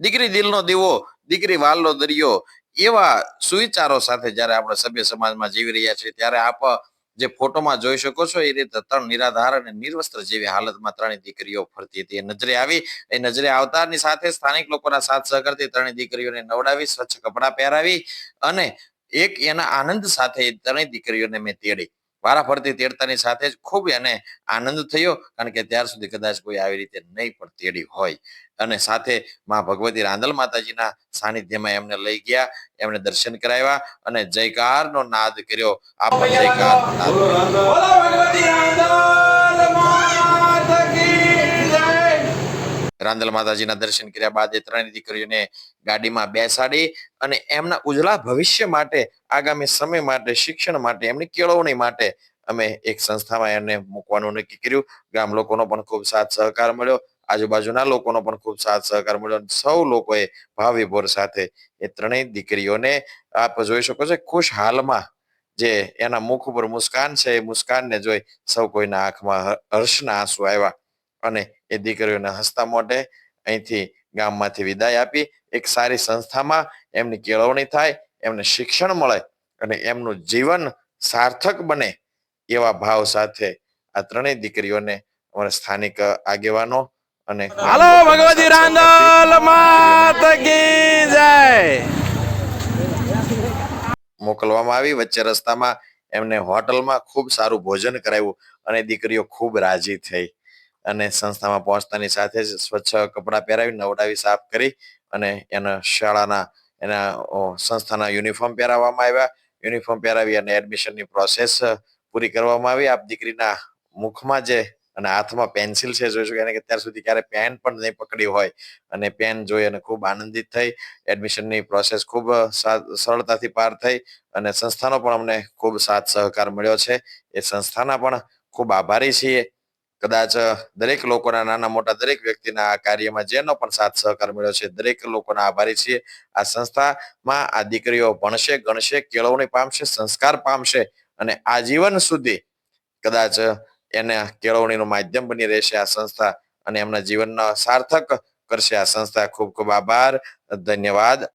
દીકરી દિલનો દીવો, દીકરી વાલનો દરિયો, એવા સુવિચારો સાથે જ્યારે આપણે સભ્ય સમાજમાં જીવી રહ્યા છીએ, ત્યારે આપ જે ફોટોમાં જોઈ શકો છો, એ રીતે ત્રણ નિરાધાર અને નિર્વસ્ત્ર જેવી હાલતમાં ત્રણેય દીકરીઓ ફરતી હતી. એ નજરે આવી, એ નજરે આવતાની સાથે સ્થાનિક લોકોના સાથ સહકારથી ત્રણેય દીકરીઓને નવડાવી, સ્વચ્છ કપડાં પહેરાવી અને એક એના આનંદ સાથે ત્રણેય દીકરીઓને મેં તેડી. વારા ફરતી તેડતાની સાથે જ ખૂબ એને આનંદ થયો, કારણ કે ત્યાર સુધી કદાચ કોઈ આવી રીતે નહીં પણ તેડી હોય. અને સાથે મા ભગવતી રાંદલ માતાજીના સાનિધ્યમાં એમને લઈ ગયા, એમને દર્શન કરાવ્યા અને જયકારનો નાદ કર્યો. આપણે જયકાર. નાદ રાંદલ માતાજીના દર્શન કર્યા બાદ એ ત્રણેય દીકરીઓને ગાડીમાં બેસાડી અને એમના ઉજળા ભવિષ્ય માટે, આગામી સમય માટે, શિક્ષણ માટે, એમની કેળવણી માટે અમે એક સંસ્થામાં એમને મૂકવાનું નક્કી કર્યું. ગામ લોકોનો પણ ખૂબ સાથ સહકાર મળ્યો. આજુબાજુના લોકોનો પણ ખૂબ સાથ સહકાર મળ્યો. સૌ લોકોએ ભાવ વિભોર સાથે એ ત્રણેય દીકરીઓને આપ જોઈ શકો છો ખુશ હાલમાં જે એના મુખ ઉપર મુસ્કાન છે, એ મુસ્કાનને જોઈ સૌ કોઈના આંખમાં હર્ષના આંસુ આવ્યા. અને એ દીકરીઓને હસતા મોઢે અહીંથી ગામમાંથી વિદાય આપી. એક સારી સંસ્થામાં એમની કેળવણી થાય એમને શિક્ષણ મળે અને એમનું જીવન સાર્થક બને એવા ભાવ સાથે આ ત્રણેય દીકરીઓને અમારા સ્થાનિક આગેવાનો અને હાલો ભગવતી રાંદલ માત કી જય! મોકલવામાં આવી. વચ્ચે રસ્તામાં એમને હોટલમાં ખૂબ સારું ભોજન કરાવ્યું અને દીકરીઓ ખૂબ રાજી થઈ. અને સંસ્થામાં પહોંચતાની સાથે જ સ્વચ્છ કપડાં પહેરાવી, નવડાવી, સાફ કરી અને એના શાળાના, એના સંસ્થાના યુનિફોર્મ પહેરાવવામાં આવ્યા. યુનિફોર્મ પહેરાવી અને એડમિશનની પ્રોસેસ પૂરી કરવામાં આવી. આપ દીકરીના મુખમાં જે અને હાથમાં પેન્સિલ છે, જોઈ શકો એને કે અત્યાર સુધી ક્યારે પેન પણ નહીં પકડી હોય. અને પેન જોઈ અને ખૂબ આનંદિત થઈ. એડમિશનની પ્રોસેસ ખૂબ સરળતાથી પાર થઈ અને સંસ્થાનો પણ અમને ખૂબ સાથ સહકાર મળ્યો છે. એ સંસ્થાના પણ ખૂબ આભારી છીએ. કદાચ દરેક લોકોના નાના મોટા દરેક વ્યક્તિના કાર્યમાં જેનો પણ સાથ સહકાર મળ્યો છે, દરેક લોકોના આભારી છીએ. આ સંસ્થામાં આ દીકરીઓ ભણશે, ગણશે, કેળવણી પામશે, સંસ્કાર પામશે અને આજીવન સુધી કદાચ એને કેળવણીનું માધ્યમ બની રહેશે આ સંસ્થા અને એમના જીવનનો સાર્થક કરશે આ સંસ્થા. ખૂબ ખૂબ આભાર. ધન્યવાદ.